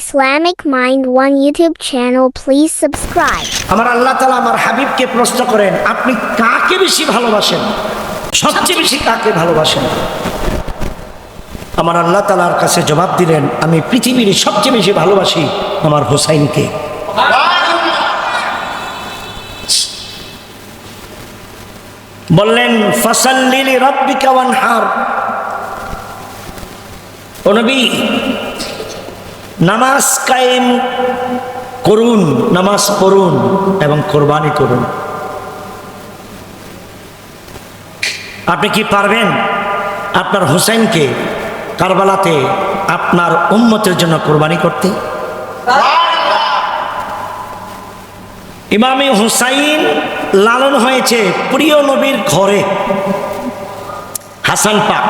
Islamic Mind One YouTube channel, please subscribe. আমার আল্লাহ তালা আমার হাবিবকে প্রশ্ন করেন আপনি কাকে বেশি ভালোবাসেন? সবচেয়ে বেশি কাকে ভালোবাসেন? আমার আল্লাহ তালার কাছে জবাব দিলেন আমি পৃথিবীর সবচেয়ে বেশি ভালোবাসি আমার হোসাইনকে। বললেন ফসল্লিলি রব্বিকা ওয়ানহার। ও নবী নামাজ কায়েম করুন, নামাজ পড়ুন এবং কোরবানি করুন। আপনি কি পারবেন? আপনার হুসাইনকে কারবালাতে আপনার উম্মতের জন্য কোরবানি করতে? ইমামি হুসাইন লালন হয়েছে প্রিয় নবীর ঘরে। হাসান পাক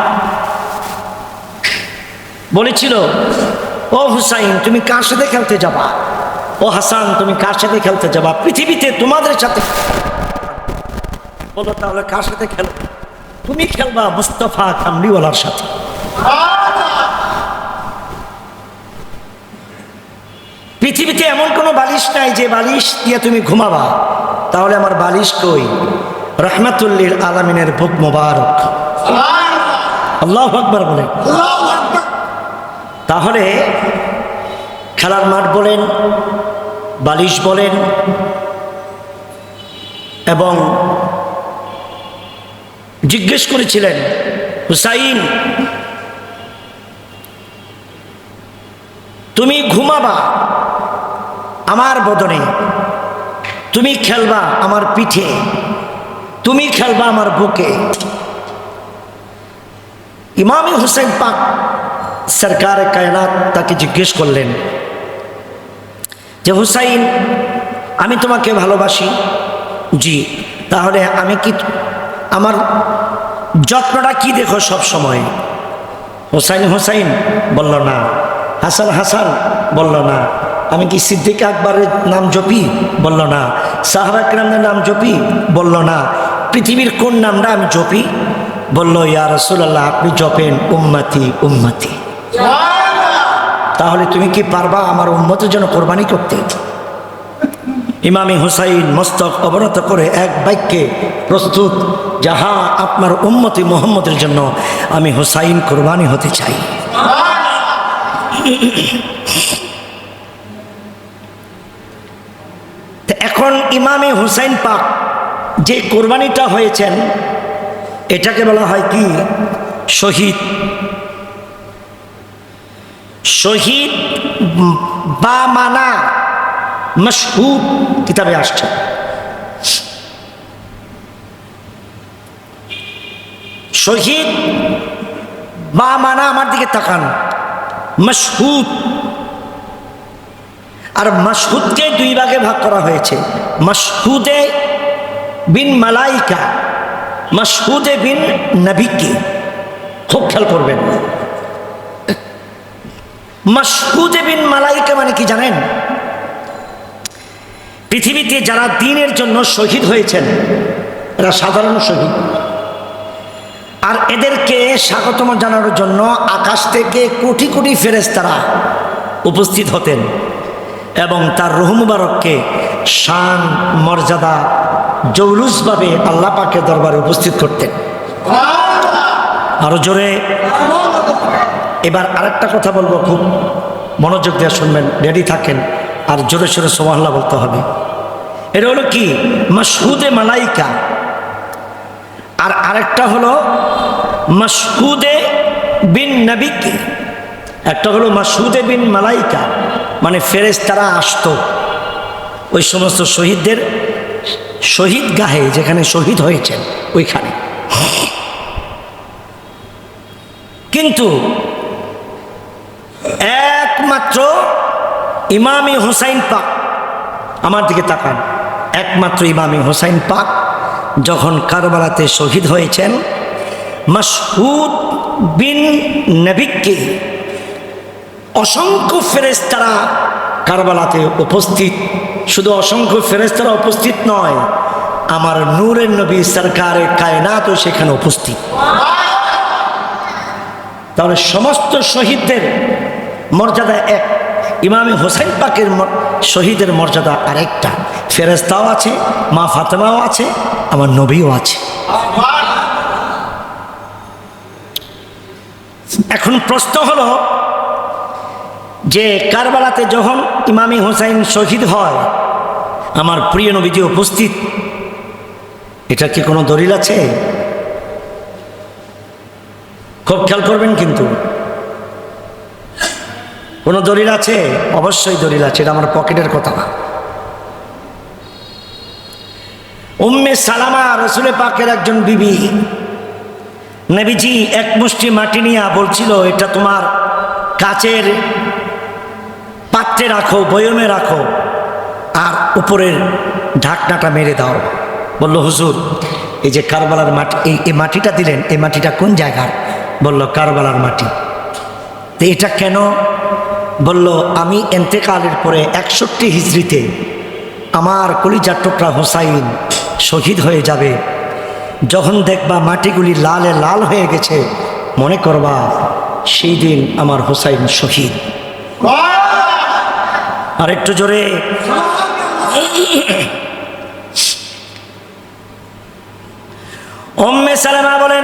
বলেছিল ও হুসাইন, তুমি কার সাথে খেলতে যাবা? ও হাসান, তুমি কার সাথে খেলতে যাবা? পৃথিবীতে তোমাদের সাথে বলো তাহলে কার সাথে খেলো? তুমি খেলবা মুস্তফা কামড়িওয়ালার সাথে। পৃথিবীতে এমন কোনো বালিশ নাই যে বালিশ দিয়ে তুমি ঘুমাবা। তাহলে আমার বালিশ কই? রহমাতুল্লিল আলমিনের বুক মোবারক। আল্লাহ আকবর বলে। তাহলে খেলার মাঠ বলেন, বালিশ বলেন, এবং জিজ্ঞেস করেছিলেন, হুসাইন, তুমি ঘুমাবা আমার বদনে, তুমি খেলবা আমার পিঠে, তুমি খেলবা আমার বুকে। ইমামি হুসেন পাক সরকার কায়নাত তাকে জিজ্ঞেস করলেন যে, হুসাইন, আমি তোমাকে ভালোবাসি। জি, তাহলে আমি কি আমার যত্নটা কি দেখো সব সময়? হোসাইন হোসাইন, বলল না। হাসান হাসান, বলল না। আমি কি সিদ্দিক আকবরের নাম জপি? বলল না। সাহাবাকরামের নাম জপি? বলল না। পৃথিবীর কোন নামটা আমি জপি? বলল, ইয়া রসুল্লাহ আপনি জপেন উম্মাতি উম্মাতি। তাহলে তুমি কি পারবা আমার উম্মতের জন্য কোরবানি করতে? ইমামি হুসাইন মস্তক অবনত করে এক বাক্যে প্রস্তুত, যাহা আপনার উম্মতি মোহাম্মদের জন্য আমি হুসাইন কোরবানি হতে চাই। এখন ইমামে হুসাইন পাক যে কোরবানিটা হয়েছেন, এটাকে বলা হয় কি? শহীদ শহীদ বা মানা মশহুদ কিতাবে আসছে। শহীদ বা মানা আমার দিকে তাকান। মশহুদ। আর মশহুদকে দুই ভাগে ভাগ করা হয়েছে। মশহুদে বিন মালাইকা, মশহুদে বিন নবিকে। খুব খেয়াল করবেন। মশহুদে বিন মালাইকা মানে কি জানেন? পৃথিবীতে যারা দিনের জন্য শহীদ হয়েছেন, এরা সাধারণ শহীদ। আর এদেরকে স্বাগতম জানানোর জন্য আকাশ থেকে কোটি কোটি ফেরেস্তারা উপস্থিত হতেন এবং তার রুহ মুবারককে শান, মর্যাদা, জৌলুসভাবে আল্লাহ পাকের দরবারে উপস্থিত করতেন। আরও জোরে। এবার আরেকটা কথা বলব খুব মনোযোগ দিয়ে শুনবেন রেডি থাকেন, আর জোরে সোরে সোমাল্লা বলতে হবে। এটা হলো কি? মাসহুদে মালাইকা। আর আরেকটা হলো মাসহুদে বিন নবিকে। একটা হলো মাসহুদে বিন মালাইকা মানে ফেরেস তারা আসতো। ওই সমস্ত শহীদদের শহীদ গাহে যেখানে শহীদ হয়েছেন, ওইখানে। কিন্তু একমাত্র ইমামি হোসাইন পাক। আমার দিকে তাকান। একমাত্র ইমামি হোসাইন পাক যখন কারবালাতে শহীদ হয়েছেন মাসহুদ বিন নবিককে অসংখ্য ফেরেস্তারা কারবালাতে উপস্থিত। শুধু অসংখ্য ফেরেস্তারা উপস্থিত নয়, আমার নূরের নবী সরকারের কায়নাতও সেখানে উপস্থিত। তাহলে সমস্ত শহীদদের মর্যাদা এক। ইমামে হোসেন পাকের শহীদের মর্যাদা আরেকটা। ফেরেস্তাও আছে, মা ফাতেমাও আছে, আমার নবীও আছে। এখন প্রশ্ন হলো যে, কারবালাতে যখন ইমামি হোসাইন শহীদ হয়, আমার প্রিয় নবীজি উপস্থিত, এটা কি কোনো দলিল আছে? খুব খেয়াল করবেন কিন্তু। কোনো দলিল আছে? অবশ্যই দলিল আছে, এটা আমার পকেটের কথা না। উম্মে সালামা রসুলে পাকের একজন বিবি, নবীজি এক মুষ্টি মাটি নিয়ে বলছিল, এটা তোমার কাচের পাত্রে রাখো, বয়মে রাখো, আর উপরের ঢাকনাটা মেরে দাও। বলল, হুজুর, এই যে কারবালার মাটি, এই এই মাটিটা দিলেন, এই মাটিটা কোন জায়গার? বলল, কারবালার মাটি। তো এটা কেন বলল, আমি এন্তেকালের পরে একষট্টি হিজড়িতে আমার কলিজার টুকরা হোসাইন শহীদ হয়ে যাবে। যখন দেখবা মাটিগুলি লালে লাল হয়ে গেছে, মনে করবা সেই দিন আমার হোসাইন শহীদ। আর একটু জোরে সালেমা বলেন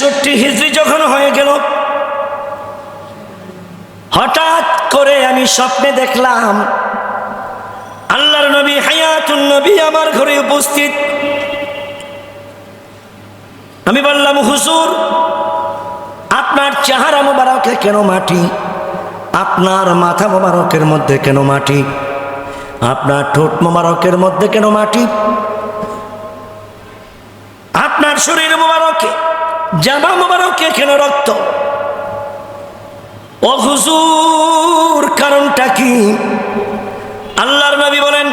একষট্টি হিজড়ি যখন হয়ে গেল, হঠাৎ করে আমি স্বপ্নে দেখলাম, আল্লাহর নবী, হায়াতুন নবী আমার ঘরে উপস্থিত। আমি বললাম, হুজুর, আপনার চেহারা মোবারকে কেন মাটি? আপনার মাথা মোবারকের মধ্যে কেন মাটি? আপনার ঠোঁট মোবারকের মধ্যে কেন মাটি? আপনার শরীর মোবারকে জামা মোবারকে কেন রক্ত? ও হুজুর, কারণটা কি? আল্লাহর নবী বলেন,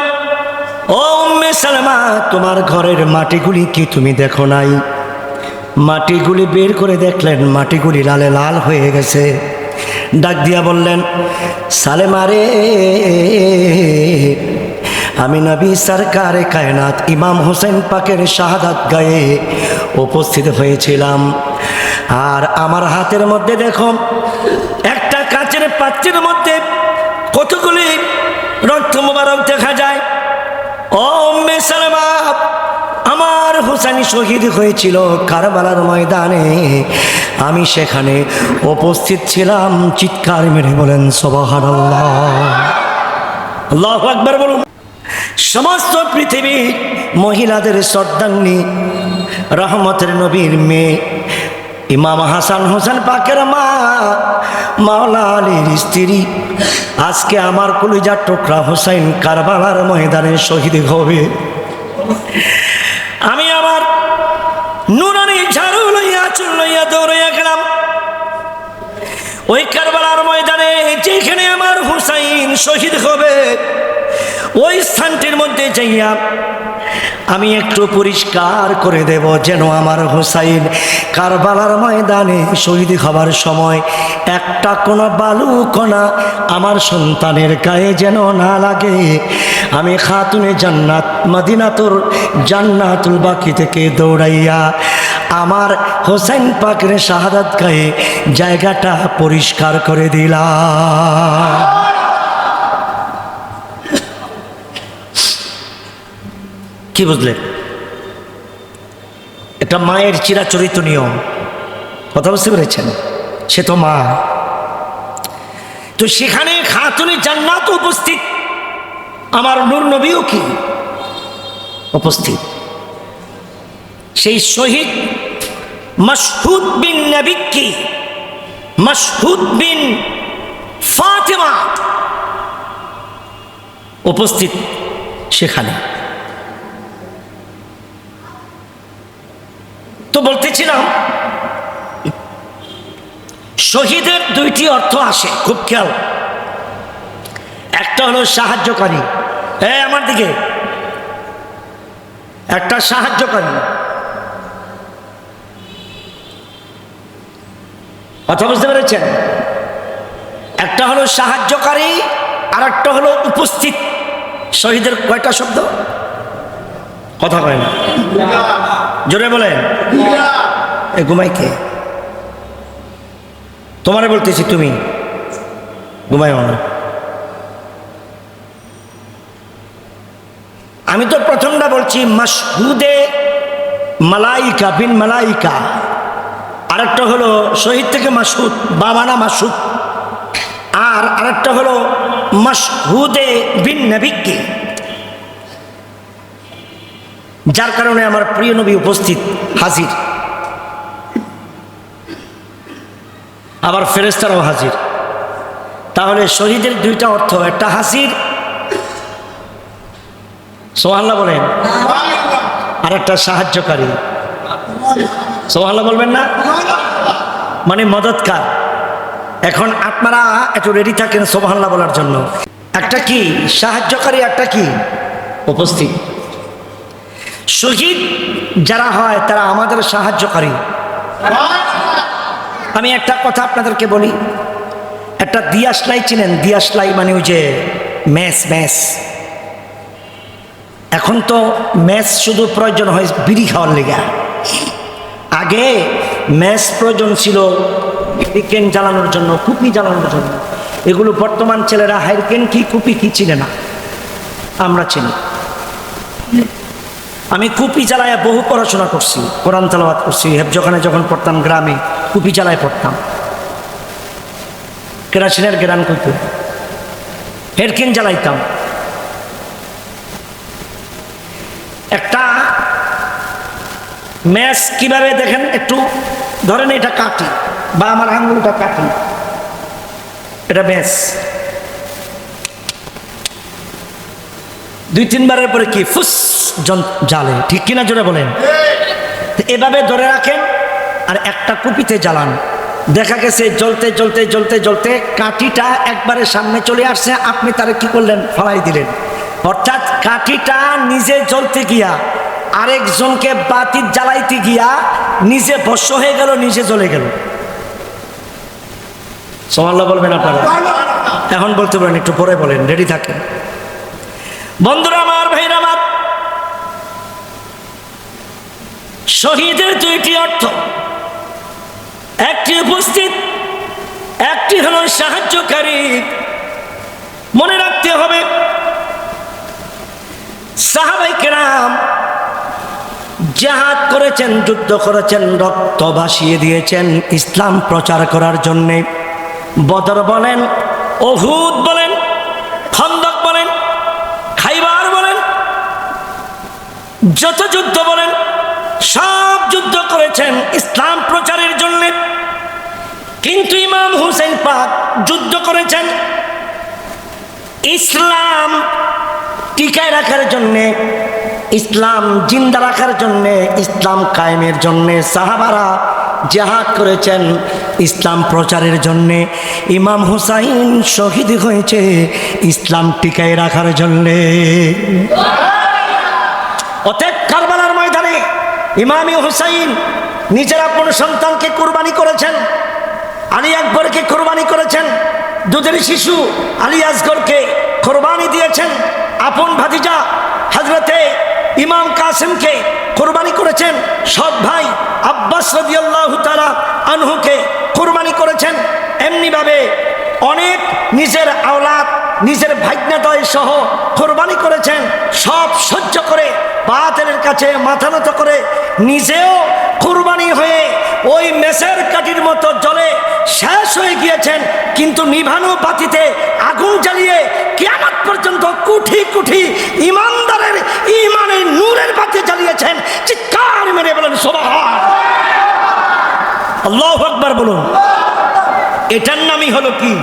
ও উম্মে সালমা, তোমার ঘরের মাটিগুলি কি তুমি দেখো নাই? মাটিগুলি বের করে দেখলেন, মাটিগুলি লালে লাল হয়ে গেছে। ডাক দিয়া বললেন সালেমারে আমি নবী সরকারে কায়নাত ইমাম হোসেন পাকের শাহাদাত গায়ে উপস্থিত হয়েছিলাম। আর আমার হাতের মধ্যে দেখো, একটা কাচের পাত্রের মধ্যে কতগুলি রক্ত মোবারক দেখা যায়। আমার হোসেন শহীদ হয়েছিল কারবালার ময়দানে। আমি সেখানে উপস্থিত ছিলাম, চিৎকার মেরে বলেন সবাহার আল্লাহ একবার বলুন। সমস্ত পৃথিবী মহিলাদের শ্রদ্ধাঙ্গী রহমতের নবীর মেয়ে। ইমাম হাসান হোসেন পাকের মা, মাওলা আলীর স্ত্রী। আজকে আমার কলিজার টুকরা হোসাইন কারবালার ময়দানে শহীদ হবে। আমি আমার নুরানি ঝাড়ু লইয়া, চুল লইয়া দৌড়াইয়া গেলাম। ওই কারবালার ময়দানে যেখানে আমার হুসাইন শহীদ হবে ওই স্থানটির মধ্যে যাইয়া আমি একটু পরিষ্কার করে দেব যেন আমার হুসাইন কারবালার ময়দানে শহীদ হবার সময় একটা কোনো বালু কণা আমার সন্তানের গায়ে যেন না লাগে। আমি খাতুনে জান্নাত, মদিনাতুর জান্নাতুল বাকি থেকে দৌড়াইয়া আমার হোসেন পাকের শাহাদাত গায়ে জায়গাটা পরিষ্কার করে দিলাম। কি বুঝলেন এটা মায়ের চিরাচরিত নিয়ম। কথা বুঝতে পেরেছেন? সে তো মা। তো সেখানে খাতুনে জান্নাত উপস্থিত। আমার নূর নবীও কি? উপস্থিত। সেই শহীদ মশহুদ বিন নবিক্কি মশহুদ বিন ফাতেমা। উপস্থিত সেখানে তো বলতেছিলাম শহীদের দুইটি অর্থ আসে, খুব খেয়াল। একটা হলো সাহায্যকারী। হ্যাঁ আমার দিকে। একটা সাহায্যকারী। কথা বুঝতে পেরেছেন? একটা হলো সাহায্যকারী আর একটা হলো উপস্থিত। শহীদের কয়টা শব্দ? কথা কয় না। জোরে বলেন। এ ঘুমাই কে? তোমারে বলতেছি তুমি। ঘুমাইও না। আমি তো প্রথমটা বলছি মাসহুদে মালাইকা বিন মালাইকা। আরেকটা হলো শহীদ থেকে মাসুদ বাবানা মাসুদ আর আরেকটা হলো মাসহুদে বিন নবিককে যার কারণে আমার প্রিয় নবী উপস্থিত হাজির। আবার ফেরেস্তারাও হাজির। তাহলে শহীদের দুইটা অর্থ, একটা হাসির সোহাল্লা বলেন, আর একটা সাহায্যকারী। সোহাল্লা বলবেন না? মানে মদতকার এখন আপনারা একটু রেডি থাকেন সোহাল্লা বলার জন্য। একটা কি? সাহায্যকারী একটা কি? উপস্থিত। শহীদ যারা হয় তারা আমাদের সাহায্যকারী। আমি একটা কথা আপনাদেরকে বলি। একটা দিয়াশলাই চিনেন? দিয়াশলাই মানে ওই যে ম্যাস ম্যাস এখন তো ম্যাচ শুধু প্রয়োজন হয় বিড়ি খাওয়ার লেগা। আগে ম্যাচ প্রয়োজন ছিল হাইরিকেন জ্বালানোর জন্য, কুপি জ্বালানোর জন্য। এগুলো বর্তমান ছেলেরা হাইরিকেন কি, কুপি কি চিনে না? আমরা চিনি। আমি কুপি জ্বালায় বহু পড়াশোনা করছি, কোরআন তালাবাদ করছি হেফজখানে যখন পড়তাম গ্রামে, কুপি জ্বালায় পড়তাম। কেরাসিনের গ্রান করতো হেরকেন জ্বালাইতাম। একটা ম্যাচ কীভাবে দেখেন? একটু ধরেন এটা কাটি বা আমার আঙ্গুলটা কাটি এটা ম্যাচ। দুই তিনবারের পরে কি? ফুস! জালে ঠিক কিনা জোরে বলেন? এভাবে ধরে রাখেন আর একটা কুপিতে জ্বালান। দেখা গেছে জ্বলতে জ্বলতে জ্বলতে জ্বলতে কাঠিটা একবারে সামনে চলে আসছে। আপনি তারে কি করলেন? ফালাই দিলেন। অর্থাৎ কাঠিটা নিজে জ্বলতে গিয়া আরেকজনকে বাতি জ্বালাইতে গিয়া নিজে ভস্য হয়ে গেল নিজে জ্বলে গেল। সোমাল্লাহ বলবেন আপনারা? এখন বলতে পারেন একটু পরে বলেন। রেডি থাকেন। বন্ধুরা আমার ভাইরা আমার শহীদের দুইটি অর্থ। একটি উপস্থিত, একটি হলো সাহায্যকারী। মনে রাখতে হবে, সাহাবাই কেরাম জাহাদ করেছেন, যুদ্ধ করেছেন, রক্ত ভাসিয়ে দিয়েছেন, ইসলাম প্রচার করার জন্যে। বদর বলেন অহুদ বলেন, খন্দক বলেন, খাইবার বলেন, যত যুদ্ধ বলেন সব যুদ্ধ করেছেন ইসলাম প্রচারের জন্য। কিন্তু ইমাম হুসেন পাক যুদ্ধ করেছেন ইসলাম টিকায় রাখার জন্যে, ইসলাম জিন্দা রাখার জন্যে, ইসলাম কায়েমের জন্যে সাহাবারা জেহাদ করেছেন ইসলাম প্রচারের জন্যে। ইমাম হুসাইন শহীদ হয়েছে ইসলাম টিকায় রাখার জন্যে। অতএব ময়দানে ইমামি হুসাইন নিজের আপন সন্তানকে কোরবানি করেছেন, আলী আকবরকে কোরবানি করেছেন দুধের শিশু আলী আসগরকে কোরবানি দিয়েছেন, আপন ভাতিজা হজরতে ইমাম কাসিমকে কোরবানি করেছেন সব ভাই আব্বাস রদিয়াল্লাহ আনহুকে কোরবানি করেছেন, এমনিভাবে অনেক নিজের আওলাদ, নিজের ভাগ্নাদয় সহ কোরবানি করেছেন, সব সহ্য করে বাতের কাছে মাথা নত করে নিজেও কোরবানি হয়ে ওই মেসের কাঠির মতো জলে শেষ হয়ে গিয়েছেন, কিন্তু নিভানো বাতিতে আগুন জ্বালিয়ে কিয়ামত পর্যন্ত কুঠি কুঠি ইমানদারের ইমানের নূরের বাতি জ্বালিয়েছেন। চিৎকার মেরে বলেন সোবাহ আল্লাহ আকবার বলুন। এটার নামই হলো কি?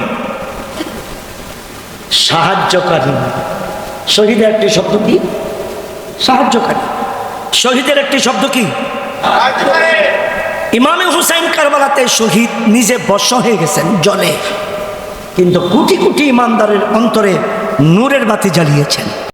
সাহায্যকারী। শহীদের একটি শব্দ কি? সাহায্যকারী। শহীদের একটি শব্দ কি? ইমামে হুসাইন কারবালাতে শহীদ নিজে বর্ষ হয়ে গেছেন জলে। কিন্তু কোটি কোটি ইমানদারের অন্তরে নূরের বাতি জ্বালিয়েছেন।